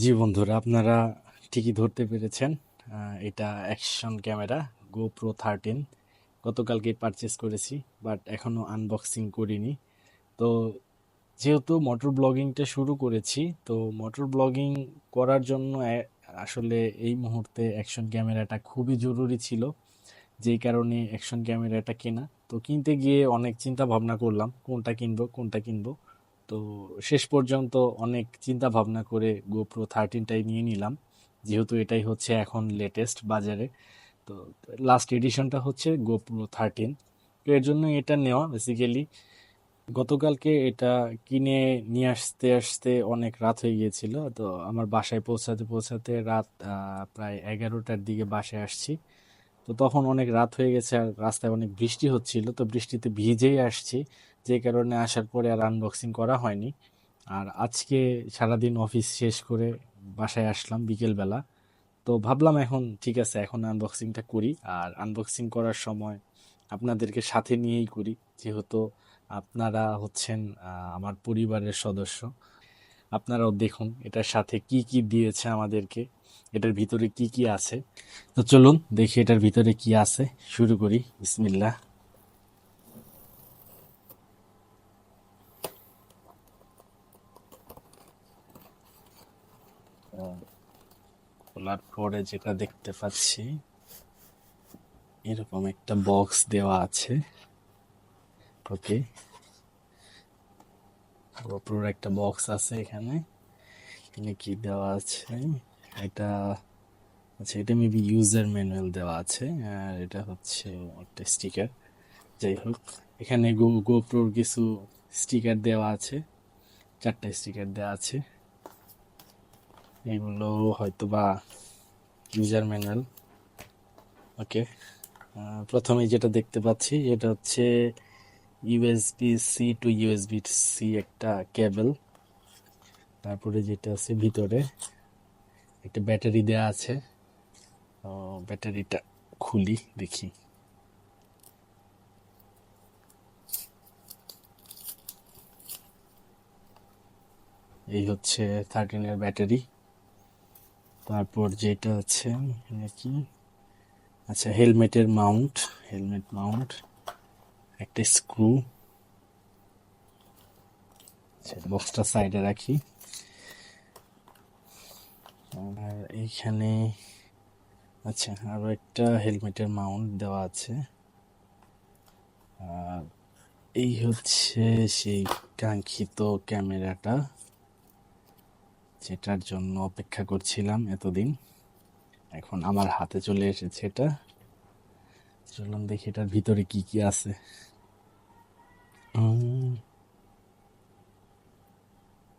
জি বন্ধুরা, আপনারা ঠিকই ধরতে পেরেছেন। এটা অ্যাকশন ক্যামেরা গোপ্রো থার্টিন গতকালকে পারচেস করেছি বাট এখনও আনবক্সিং করিনি। তো যেহেতু মোটর ব্লগিংটা শুরু করেছি, তো মোটর ব্লগিং করার জন্য আসলে এই মুহূর্তে অ্যাকশন ক্যামেরাটা খুবই জরুরি ছিল, যেই কারণে অ্যাকশন ক্যামেরাটা কেনা। তো কিনতে গিয়ে অনেক চিন্তা ভাবনা করলাম, কোনটা কিনবো কোনটা কিনবো। তো শেষ পর্যন্ত অনেক চিন্তা ভাবনা করে গোপ্রো থার্টিনটাই নিয়ে নিলাম। যেহেতু এটাই হচ্ছে এখন লেটেস্ট বাজারে, তো লাস্ট এডিশনটা হচ্ছে গোপ্রো থার্টিন তো এর জন্য এটা নেওয়া বেসিক্যালি গতকালকে এটা কিনে নিয়ে আসতে আসতে অনেক রাত হয়ে গিয়েছিল, তো আমার বাসায় পৌঁছাতে পৌঁছাতে রাত প্রায় এগারোটার দিকে বাসায় আসছি। তো তখন অনেক রাত হয়ে গেছে আর রাস্তায় অনেক বৃষ্টি হচ্ছিল, তো বৃষ্টিতে ভিজেই আসছি। যে কারণে আসার পরে আর আনবক্সিং করা হয়নি। আর আজকে সারাদিন অফিস শেষ করে বাসায় আসলাম বিকেলবেলা। তো ভাবলাম এখন ঠিক আছে, এখন আনবক্সিংটা করি। আর আনবক্সিং করার সময় আপনাদেরকে সাথে নিয়েই করি, যেহেতু আপনারা হচ্ছেন আমার পরিবারের সদস্য। আপনারাও দেখুন এটার সাথে কি কি দিয়েছে আমাদেরকে, এটার ভিতরে কি কি আছে। তো চলুন দেখি এটার ভিতরে কি আছে। শুরু করি, বিসমিল্লাহ। খোলার পরে যেটা দেখতে পাচ্ছি, এরকম একটা বক্স দেওয়া আছে। ওকে। গোপ্রোর একটা বক্স আছে এখানে। এখানে কি দেওয়া আছে? এটা আচ্ছা এটা মেবি ইউজার ম্যানুয়াল দেওয়া আছে। আর এটা হচ্ছে একটা স্টিকার যাই হোক, এখানে গো গোপ্রোর কিছু স্টিকার দেওয়া আছে। চারটা স্টিকার দেওয়া আছে। এগুলো হয়তো বা ইউজার ম্যানুয়াল ওকে প্রথমে যেটা দেখতে পাচ্ছি, এটা হচ্ছে USB C to USB C একটা কেবল তারপরে যেটা আছে ভিতরে, একটা ব্যাটারি দেওয়া আছে। ব্যাটারিটা খুলি, দেখি। এই হচ্ছে থার্টিনের ব্যাটারি। তারপর যেটা আছে কি? আচ্ছা হেলমেটের মাউন্ট, হেলমেট মাউন্ট, একটা স্ক্রু। আচ্ছা বক্সটা সাইডে রাখি। আর এইখানে আচ্ছা আরও একটা হেলমেটের মাউন্ট দেওয়া আছে। আর এই হচ্ছে সেই কাঙ্ক্ষিত ক্যামেরাটা। যেটার জন্য অপেক্ষা করছিলাম এতদিন। এখন আমার হাতে চলে এসেছে এটা। চলুন দেখি এটার ভিতরে কি কি আছে।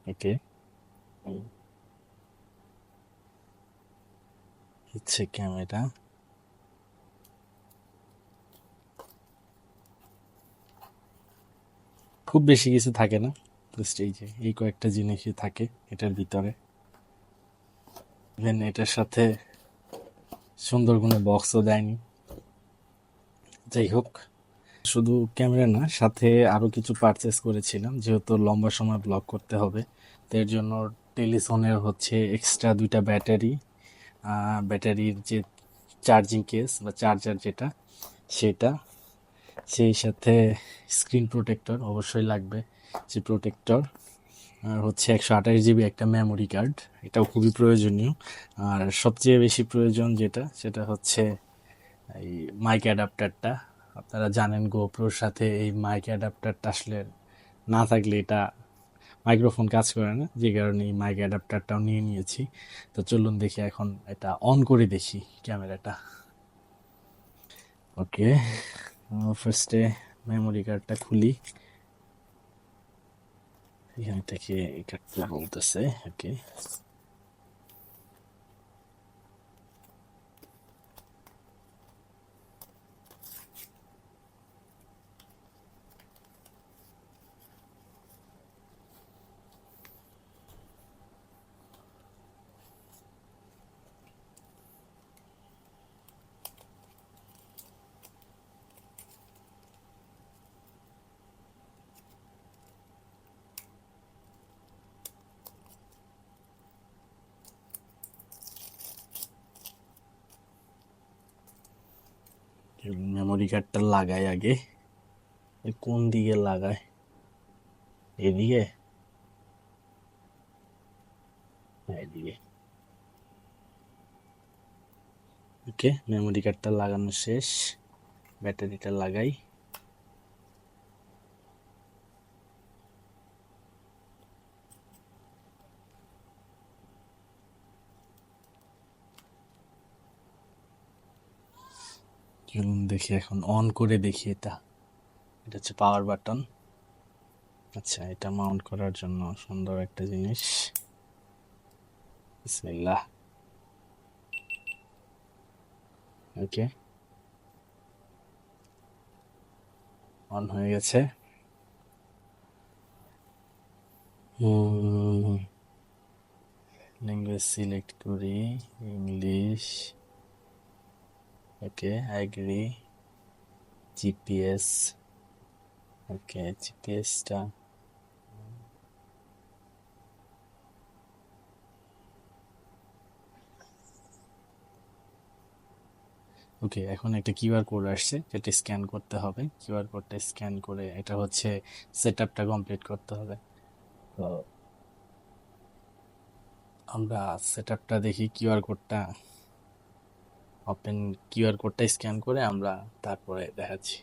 ওকে। হচ্ছে ক্যামেরা। খুব বেশি কিছু থাকে না। জাস্ট এই যে, এই কয়েকটা জিনিসই থাকে এটার ভিতরে। দেন এটার সাথে সুন্দর কোনো বক্সও দেয়নি। যাই হোক শুধু ক্যামেরা না, সাথে আরও কিছু পারচেস করেছিলাম, যেহেতু লম্বা সময় ব্লগ করতে হবে। এর জন্য টেলিসনের হচ্ছে এক্সট্রা দুইটা ব্যাটারি ব্যাটারির যে চার্জিং কেস বা চার্জার যেটা, সেটা সেই সাথে স্ক্রিন প্রোটেক্টর অবশ্যই লাগবে, যে প্রোটেক্টর আর হচ্ছে একশো আঠাশ জিবি একটা মেমোরি কার্ড এটাও খুবই প্রয়োজনীয়। আর সবচেয়ে বেশি প্রয়োজন যেটা, সেটা হচ্ছে এই মাইক অ্যাডাপ্টারটা আপনারা জানেন গোপ্রোর সাথে এই মাইক অ্যাডাপ্টারটা আসলে না থাকলে এটা মাইক্রোফোন কাজ করে না, যে কারণে এই মাইক অ্যাডাপ্টারটাও নিয়ে নিয়েছি। তো চলুন দেখি এখন এটা অন করে দেখি ক্যামেরাটা। ওকে ফার্স্টে মেমোরি কার্ডটা খুলি। এখান থেকে এই কার্ডটা বলতেছে ওকে মেমোরি কার্ডটা লাগাই আগে। কোন দিকে লাগায় এদিকে? এদিকে। ওকে মেমোরি কার্ডটা লাগানো শেষ। ব্যাটারিটা লাগাই চলুন দেখি এখন অন করে দেখি এটা। এটা হচ্ছে পাওয়ার বাটন আচ্ছা এটা মাউন্ট করার জন্য সুন্দর একটা জিনিস। বিসমিল্লাহ। ওকে। অন হয়ে গেছে। ল্যাঙ্গুয়েজ সিলেক্ট করি English okay agree GPS okay জিপিএসটা okay এখন একটা কিউআর কোড আসছে, যেটা স্ক্যান করতে হবে। কিউআর কোডটা স্ক্যান করে এটা হচ্ছে সেট আপটা কমপ্লিট করতে হবে। তো আমরা সেট আপটা দেখি কিউআর কোডটা। ওপেন কিউআর কোডটা স্ক্যান করে আমরা তারপরে দেখাচ্ছি।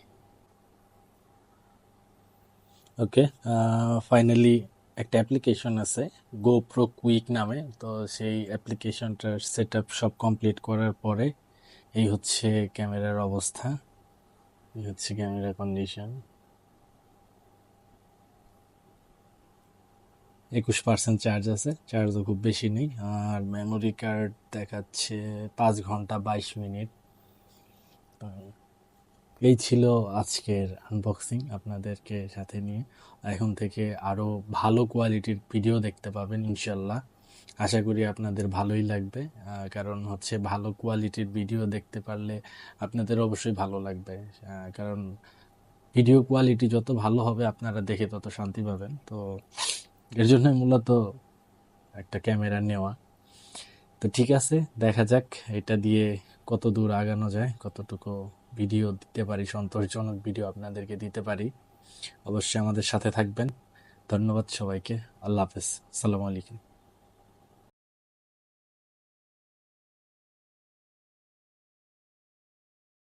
ওকে ফাইনালি একটা অ্যাপ্লিকেশন আছে গোপ্রো কুইক নামে। তো সেই অ্যাপ্লিকেশনটার সেট সব কমপ্লিট করার পরে এই হচ্ছে ক্যামেরার অবস্থা। এই হচ্ছে ক্যামেরা কন্ডিশন একুশ পার্সেন্ট চার্জ আছে। চার্জও খুব বেশি নেই। আর মেমোরি কার্ড দেখাচ্ছে পাঁচ ঘণ্টা বাইশ মিনিট। এই ছিল আজকের আনবক্সিং আপনাদেরকে সাথে নিয়ে। এখন থেকে আরও ভালো কোয়ালিটির ভিডিও দেখতে পাবেন, ইনশাল্লাহ। আশা করি আপনাদের ভালোই লাগবে। কারণ হচ্ছে ভালো কোয়ালিটির ভিডিও দেখতে পারলে আপনাদের অবশ্যই ভালো লাগবে। কারণ ভিডিও কোয়ালিটি যত ভালো হবে আপনারা দেখে তত শান্তি পাবেন। তো এর জন্য মূলত একটা ক্যামেরা নেওয়া। তো ঠিক আছে, দেখা যাক এটা দিয়ে কত দূর আগানো যায়, কতটুকু ভিডিও দিতে পারি, সন্তোষজনক ভিডিও আপনাদেরকে দিতে পারি। অবশ্যই আমাদের সাথে থাকবেন। ধন্যবাদ সবাইকে। আল্লাহ হাফেজ। সালামু আলাইকুম।